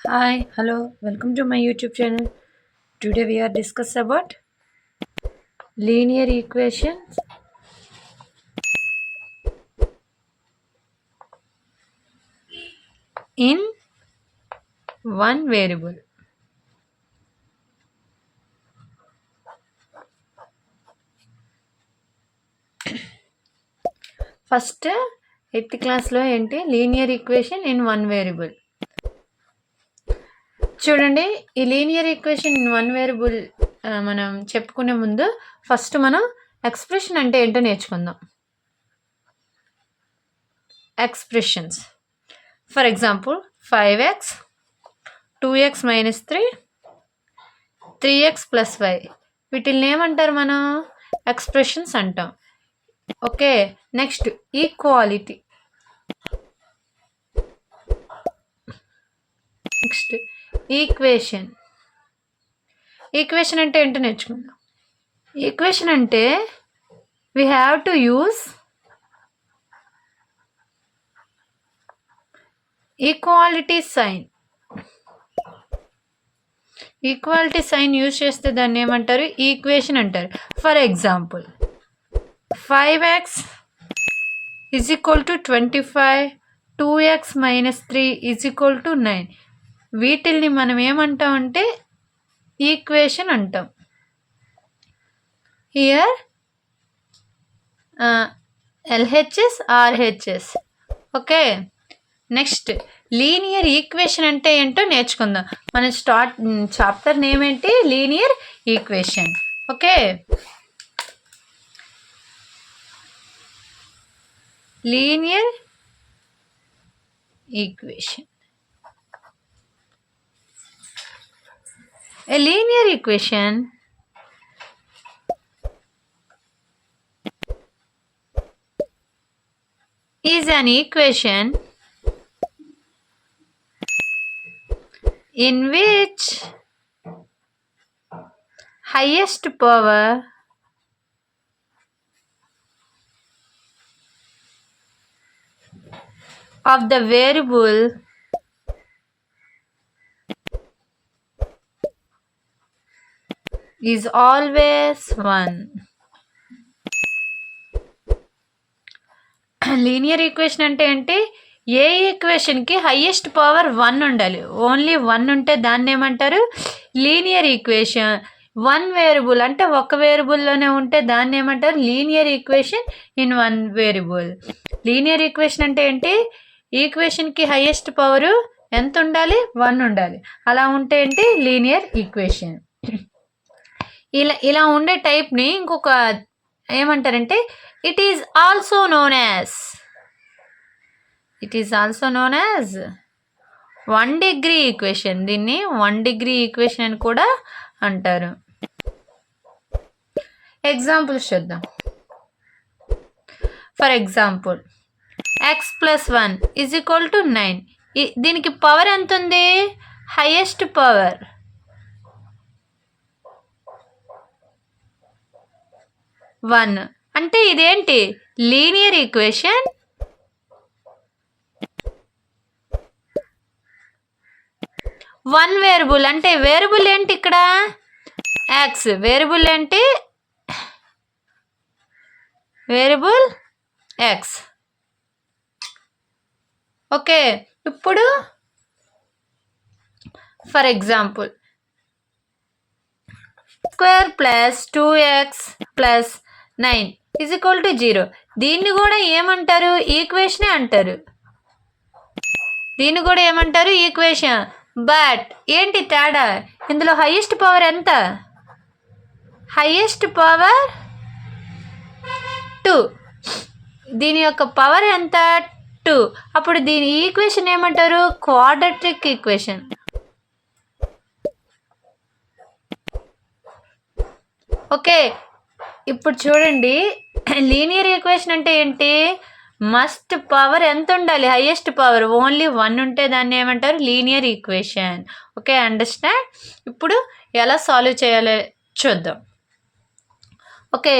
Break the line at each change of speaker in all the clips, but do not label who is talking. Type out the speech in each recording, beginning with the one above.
Hi, hello, welcome to my YouTube channel. Today we are discuss about linear equations in one variable. First eighth క్లాస్లో ఏంటి linear equation in one variable చూడండి ఈ linear equation one variable మనం చెప్పుకునే ముందు first మనం expression అంటే ఏంటో నేర్చుకుందాం. Expressions. For example five x two x minus three three x plus y. వీటిని ఏమంటారు మనం? ఎక్స్ప్రెషన్స్ అంటాం. Okay next equality. Next equation. Equation అంటే ఏంటో నేర్చుకుందాం. ఈక్వేషన్ అంటే we have to use equality sign equality sign use చేస్తే దాన్ని ఏమంటారు? ఈక్వేషన్ అంటారు. For example five x is equal to twenty five two x minus three is equal to nine వీటిల్ని మనం ఏమంటాం అంటే ఈక్వేషన్ అంటాం. Here LHS RHS okay next linear equation అంటే ఏంటో నేర్చుకుందాం. మన స్టార్ట్ చాప్టర్ నేమ్ ఏంటి? Linear equation okay linear equation A linear equation. Is an equation in which highest power of the variable is always 1. Linear equation అంటే ఏంటి? ఏ ఈక్వేషన్కి highest power one ఉండాలి. ఓన్లీ వన్ ఉంటే దాన్ని ఏమంటారు? లీనియర్ ఈక్వేషన్ వన్ వేరియబుల్ అంటే ఒక వేరియబుల్లోనే ఉంటే దాన్ని ఏమంటారు? Linear equation in one variable linear equation అంటే ఏంటి? ఈక్వేషన్కి హయ్యెస్ట్ పవరు ఎంత ఉండాలి? వన్ ఉండాలి. అలా ఉంటే ఏంటి? లీనియర్ ఈక్వేషన్ ఇలా ఇలా ఉండే టైప్ని ఇంకొక ఏమంటారంటే it is also known as it is also known as one degree equation దీన్ని వన్ డిగ్రీ ఈక్వేషన్ అని కూడా అంటారు. ఎగ్జాంపుల్స్ చూద్దాం. For example x plus one is equal to nine దీనికి పవర్ ఎంత ఉంది హయ్యెస్ట్ పవర్ వన్. అంటే ఇదేంటి? Linear equation? One variable. అంటే వేరియబుల్ ఏంటి ఇక్కడ? యాక్స్ వేరియబుల్ ఏంటి? Variable x okay. ఇప్పుడు for example square plus two x plus nine. Is equal to zero దీన్ని కూడా ఏమంటారు? ఈక్వేషనే అంటారు? దీన్ని కూడా ఏమంటారు? ఈక్వేషన్ బట్ ఏంటి తేడా? ఇందులో హయ్యెస్ట్ పవర్ ఎంత? హయ్యెస్ట్ పవర్ టూ దీని యొక్క పవర్ ఎంత? టూ అప్పుడు దీని ఈక్వేషన్ ఏమంటారు? క్వాడ్రటిక్ ఈక్వేషన్ ఓకే ఇప్పుడు చూడండి లీనియర్ ఈక్వేషన్ అంటే ఏంటి? మస్ట్ పవర్ ఎంత ఉండాలి? హయ్యెస్ట్ పవర్ ఓన్లీ వన్ ఉంటే దాన్ని ఏమంటారు? లీనియర్ ఈక్వేషన్ ఓకే అండర్స్టాండ్ ఇప్పుడు ఎలా సాల్వ్ చేయాలి చూద్దాం. ఓకే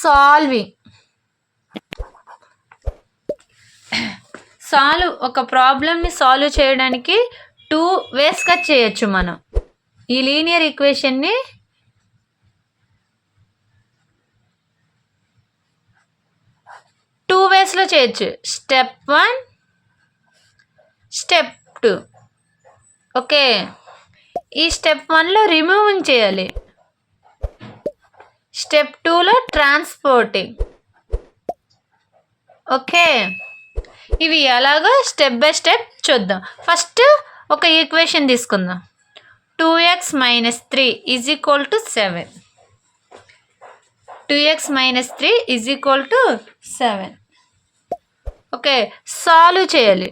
సాల్వింగ్ సాల్వ్ ఒక ప్రాబ్లమ్ని సాల్వ్ చేయడానికి టూ వేస్గా చేయొచ్చు మనం. ఈ లీనియర్ ఈక్వేషన్ని టూ వేస్లో చేయొచ్చు. Step one step two. Okay. ఈ స్టెప్ వన్లో రిమూవింగ్ చేయాలి. స్టెప్ టూలో ట్రాన్స్పోర్టింగ్. ఓకే. ఇవి ఎలాగో స్టెప్ బై స్టెప్ చూద్దాం. ఫస్ట్ ఒక ఈక్వేషన్ తీసుకుందాం. Two x minus three is equal to seven. Two x minus three is equal to seven. Okay solve చేయాలి.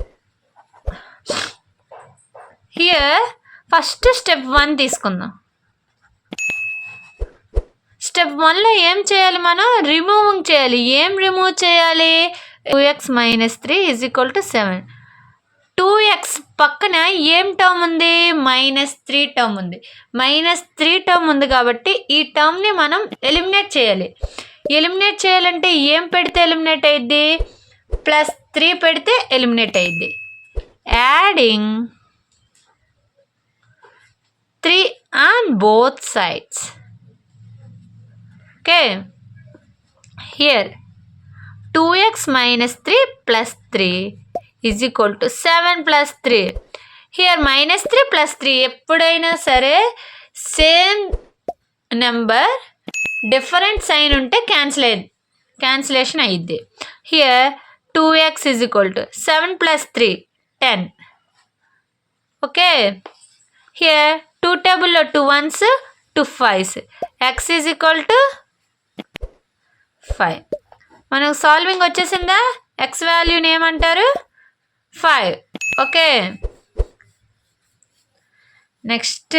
హియర్ ఫస్ట్ స్టెప్ వన్ తీసుకుందాం. Step వన్లో ఏం చేయాలి మనం? రిమూవింగ్ చేయాలి. ఏం రిమూవ్ చేయాలి? Two x minus three is equal to seven two x పక్కన ఏం టర్మ్ ఉంది? మైనస్ త్రీ టర్మ్ ఉంది. మైనస్ త్రీ టర్మ్ ఉంది కాబట్టి ఈ టర్మ్ని మనం ఎలిమినేట్ చేయాలి. ఎలిమినేట్ చేయాలంటే ఏం పెడితే ఎలిమినేట్ అయ్యిద్ది ప్లస్ త్రీ పెడితే ఎలిమినేట్ అయ్యింది adding three on both sides okay here two x minus three plus three is equal to seven plus three here minus three plus three ఎప్పుడైనా సరే సేమ్ నెంబర్ డిఫరెంట్ సైన్ ఉంటే cancel అయ్యి cancellation అయ్యిద్ది here two x is equal to seven plus three ten okay here two టేబుల్లో two ones two fives x is equal to five మనకు solving వచ్చేసిందా? X వాల్యూని ఏమంటారు? ఫైవ్ ఓకే నెక్స్ట్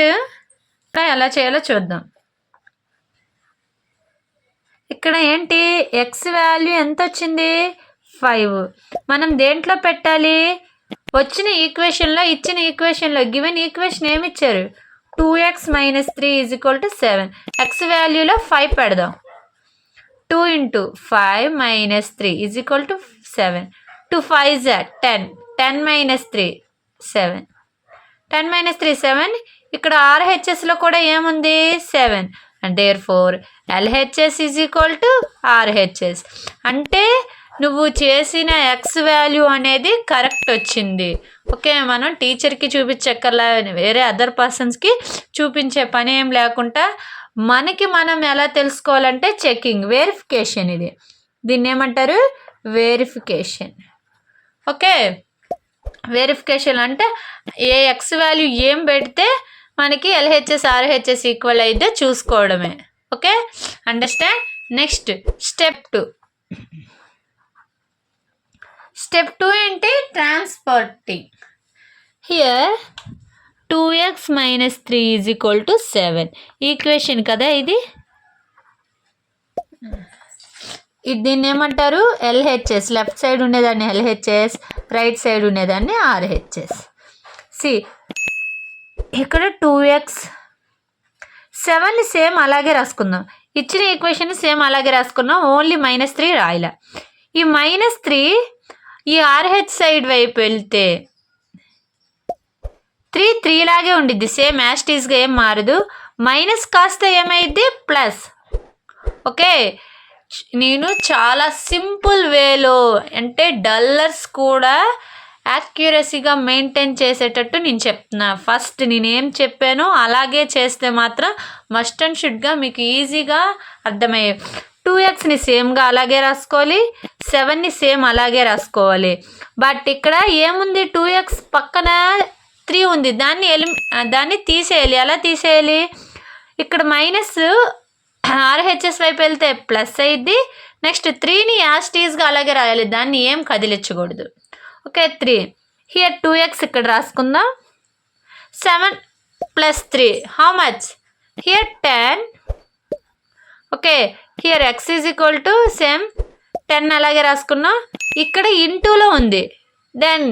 ఎలా చేయాలో చూద్దాం. ఇక్కడ ఏంటి? ఎక్స్ వాల్యూ ఎంత వచ్చింది? ఫైవ్. మనం దేంట్లో పెట్టాలి? వచ్చిన ఈక్వేషన్లో ఇచ్చిన ఈక్వేషన్లో గివెన్ ఈక్వేషన్ ఏమి ఇచ్చారు two x minus three is equal to seven. X వాల్యూలో five పెడదాం. Two into five minus three is equal to seven. Two five జా ten. Ten minus three seven. Ten minus three seven. ఇక్కడ ఆర్హెచ్ఎస్లో కూడా ఏముంది? Seven. And therefore LHS is equal to RHS అంటే నువ్వు చేసిన x value అనేది కరెక్ట్ వచ్చింది. ఓకే మనం టీచర్కి చూపించక్కర్లా వేరే అదర్ పర్సన్స్కి చూపించే పని ఏం లేకుండా మనకి మనం ఎలా తెలుసుకోవాలంటే చెకింగ్ వెరిఫికేషన్ ఇది. దీన్ని ఏమంటారు? వెరిఫికేషన్ ఓకే వెరిఫికేషన్ అంటే ఏ ఎక్స్ వాల్యూ ఏం పెడితే మనకి ఎల్హెచ్ఎస్ ఆర్హెచ్ఎస్ ఈక్వల్ అయితే చూసుకోవడమే. Okay understand next step two step two ఏంటి? Transporting. Here two x minus three is equal to seven equation కదా ఇది? ఇది దీన్ని ఏమంటారు? ఎల్హెచ్ఎస్ లెఫ్ట్ సైడ్ ఉండేదాన్ని ఎల్హెచ్ఎస్ రైట్ సైడ్ ఉండేదాన్ని ఆర్హెచ్ఎస్ సి ఇక్కడ టూ ఎక్స్ సెవెన్ సేమ్ అలాగే రాసుకుందాం. ఇచ్చిన ఈక్వేషన్ సేమ్ అలాగే రాసుకున్నాం. ఓన్లీ మైనస్ త్రీ రాయలే. ఈ మైనస్ త్రీ ఈ ఆర్హెచ్ సైడ్ వైపు వెళ్తే త్రీ త్రీ లాగే ఉండిద్ది. సేమ్ యాస్టీస్గా ఏం మారదు. మైనస్ కాస్త ఏమైద్ది? ప్లస్. ఓకే. నేను చాలా సింపుల్ వేలో అంటే డల్లర్స్ కూడా యాక్యురసీగా మెయింటైన్ చేసేటట్టు నేను చెప్తున్నా. ఫస్ట్ నేనేం చెప్పానో అలాగే చేస్తే మాత్రం మస్ట్ అండ్ షుడ్గా మీకు ఈజీగా అర్థమయ్యే టూ ఎక్స్ని సేమ్గా అలాగే రాసుకోవాలి సెవెన్ని సేమ్ అలాగే రాసుకోవాలి. బట్ ఇక్కడ ఏముంది టూ ఎక్స్ పక్కన త్రీ ఉంది. దాన్ని ఎలి దాన్ని తీసేయాలి. ఎలా తీసేయాలి? ఇక్కడ మైనస్ ఆర్హెచ్ఎస్ వైపు వెళ్తే ప్లస్ అయ్యిద్ది. నెక్స్ట్ త్రీని యాస్టీస్గా అలాగే రాయాలి. దాన్ని ఏం కదిలించకూడదు. Okay three here two x ఇక్కడ రాసుకుందాం. Seven plus three how much here ten okay here x is equal to same ten అలాగే రాసుకున్నాం. ఇక్కడ ఇంటూలో ఉంది. దెన్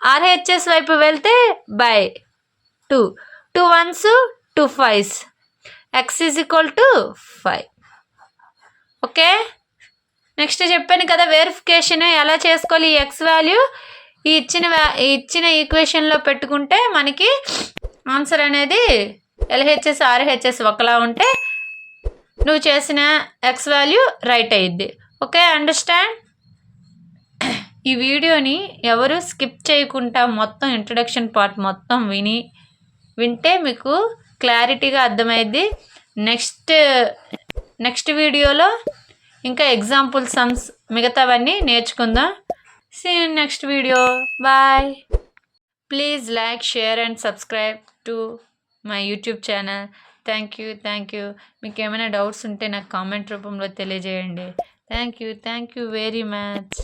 ఆర్హెచ్ఎస్ వైపు వెళ్తే by two two ones two fives x is equal to five okay? Next చెప్పాను కదా వెరిఫికేషన్ ఎలా చేసుకోవాలి ఈ ఎక్స్ వాల్యూ ఈ ఇచ్చిన ఇచ్చిన ఈక్వేషన్లో పెట్టుకుంటే మనకి ఆన్సర్ అనేది ఎల్హెచ్ఎస్ ఆర్హెచ్ఎస్ ఒకలా ఉంటే నువ్వు చేసిన ఎక్స్ వాల్యూ రైట్ అయ్యిద్ది ఓకే అండర్స్టాండ్ ఈ వీడియోని ఎవరు స్కిప్ చేయకుండా మొత్తం ఇంట్రడక్షన్ పార్ట్ మొత్తం విని వింటే మీకు క్లారిటీగా అర్థమైద్ది. నెక్స్ట్ నెక్స్ట్ వీడియోలో ఇంకా ఎగ్జాంపుల్ సమ్స్ మిగతావన్నీ నేర్చుకుందాం. See next video bye please like share and subscribe to my YouTube channel thank you thank you. మీకు ఏమైనా డౌట్స్ ఉంటే నాకు కామెంట్ రూపంలో తెలియజేయండి. Thank you thank you very much